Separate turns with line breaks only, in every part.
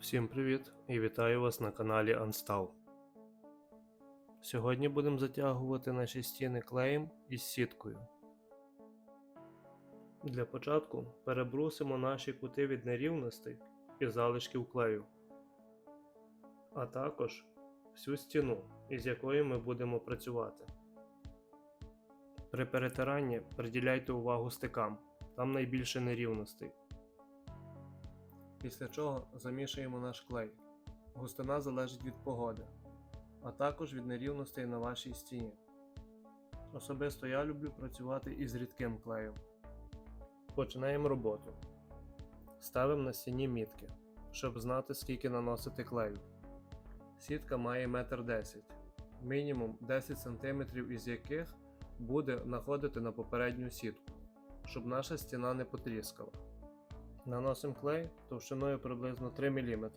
Всім привіт і вітаю вас на каналі Unstall. Сьогодні будемо затягувати наші стіни клеєм із сіткою. Для початку перебрусимо наші кути від нерівностей і залишків клею, а також всю стіну, із якою ми будемо працювати. При перетиранні приділяйте увагу стикам, там найбільше нерівностей. Після чого замішуємо наш клей. Густина залежить від погоди, а також від нерівностей на вашій стіні. Особисто я люблю працювати із рідким клеєм. Починаємо роботу. Ставимо на стіні мітки, щоб знати скільки наносити клею. Сітка має 1,10 м, мінімум 10 см із яких буде находити на попередню сітку, щоб наша стіна не потріскала. Наносимо клей товщиною приблизно 3 мм.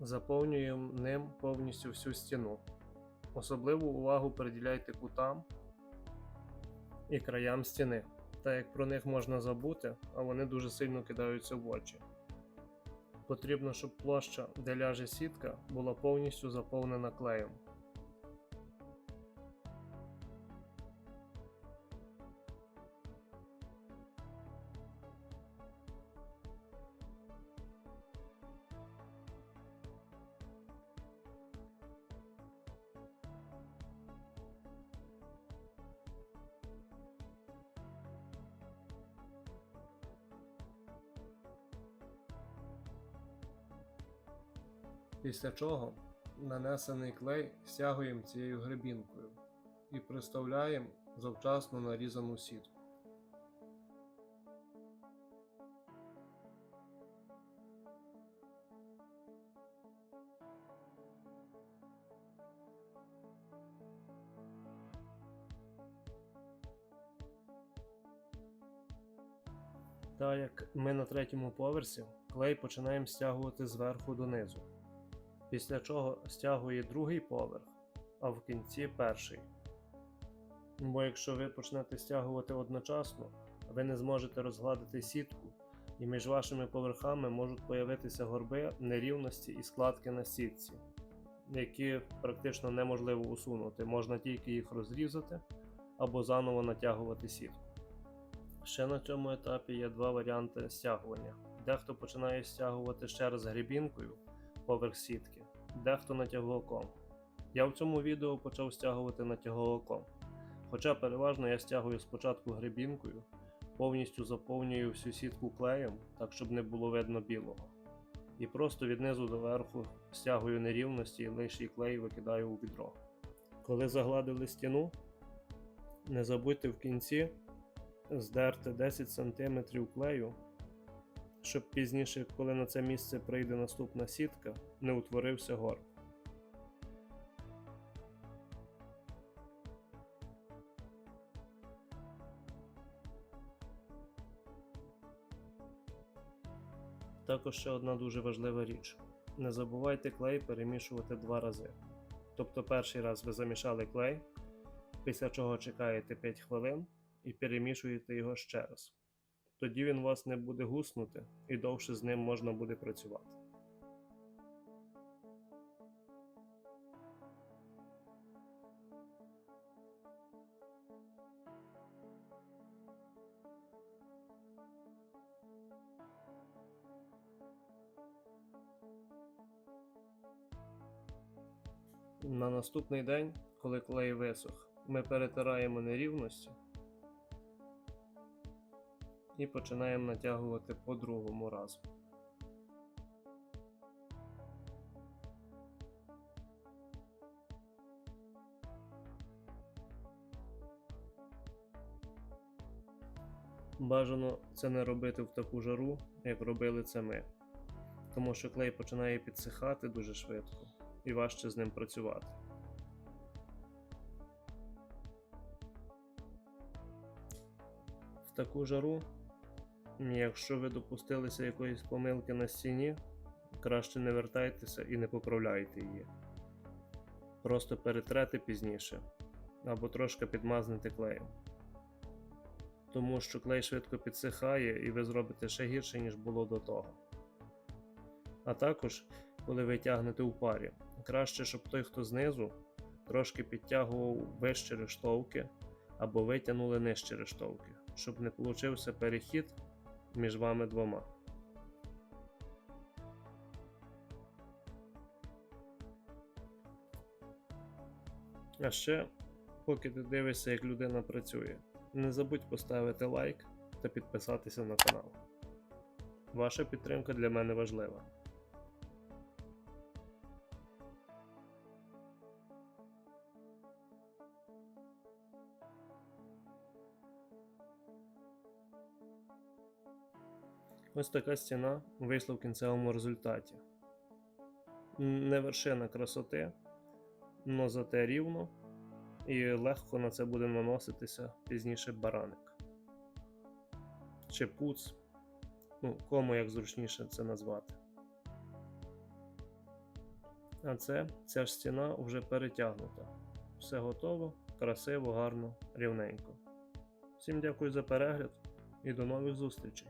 Заповнюємо ним повністю всю стіну. Особливу увагу приділяйте кутам і краям стіни, так як про них можна забути, а вони дуже сильно кидаються в очі. Потрібно, щоб площа, де ляже сітка, була повністю заповнена клеєм. Після чого нанесений клей стягуємо цією гребінкою і приставляємо завчасно нарізану сітку. Так як ми на третьому поверсі, клей починаємо стягувати зверху донизу після чого стягує другий поверх, а в кінці перший. Бо якщо ви почнете стягувати одночасно, ви не зможете розгладити сітку, і між вашими поверхами можуть появитися горби, нерівності і складки на сітці, які практично неможливо усунути, можна тільки їх розрізати або заново натягувати сітку. Ще на цьому етапі є два варіанти стягування. Дехто починає стягувати ще раз грібінкою поверх сітки, дехто натяглоком. Я в цьому відео почав стягувати натяглоком. Хоча переважно я стягую спочатку гребінкою, повністю заповнюю всю сітку клеєм, так щоб не було видно білого. І просто від низу до верху стягую нерівності і лишній клей викидаю у відро. Коли загладили стіну, не забудьте в кінці здерти 10 см клею щоб пізніше, коли на це місце прийде наступна сітка, не утворився горб. Також ще одна дуже важлива річ: не забувайте клей перемішувати два рази. Тобто перший раз ви замішали клей, після чого чекаєте 5 хвилин і перемішуєте його ще раз тоді він вас не буде гуснути і довше з ним можна буде працювати. На наступний день, коли клей висох, ми перетираємо нерівності і починаємо натягувати по другому разу. Бажано це не робити в таку жару, як робили це ми, тому що клей починає підсихати дуже швидко і важче з ним працювати. В таку жару Якщо ви допустилися якоїсь помилки на стіні, краще не вертайтеся і не поправляйте її. Просто перетрете пізніше або трошки підмазнете клеєм. Тому що клей швидко підсихає і ви зробите ще гірше, ніж було до того. А також, коли ви тягнете у парі, краще, щоб той, хто знизу, трошки підтягував вище рештовки або витягнули нижче рештовки, щоб не получився перехід між вами двома. А ще, поки ти дивишся, як людина працює, не забудь поставити лайк та підписатися на канал. Ваша підтримка для мене важлива. Ось така стіна вийшла в кінцевому результаті. Не вершина красоти, но зате рівно і легко на це буде наноситися пізніше бараник. Чи пуц, ну, кому як зручніше це назвати. А це ця ж стіна вже перетягнута. Все готово, красиво, гарно, рівненько. Всім дякую за перегляд і до нових зустрічей!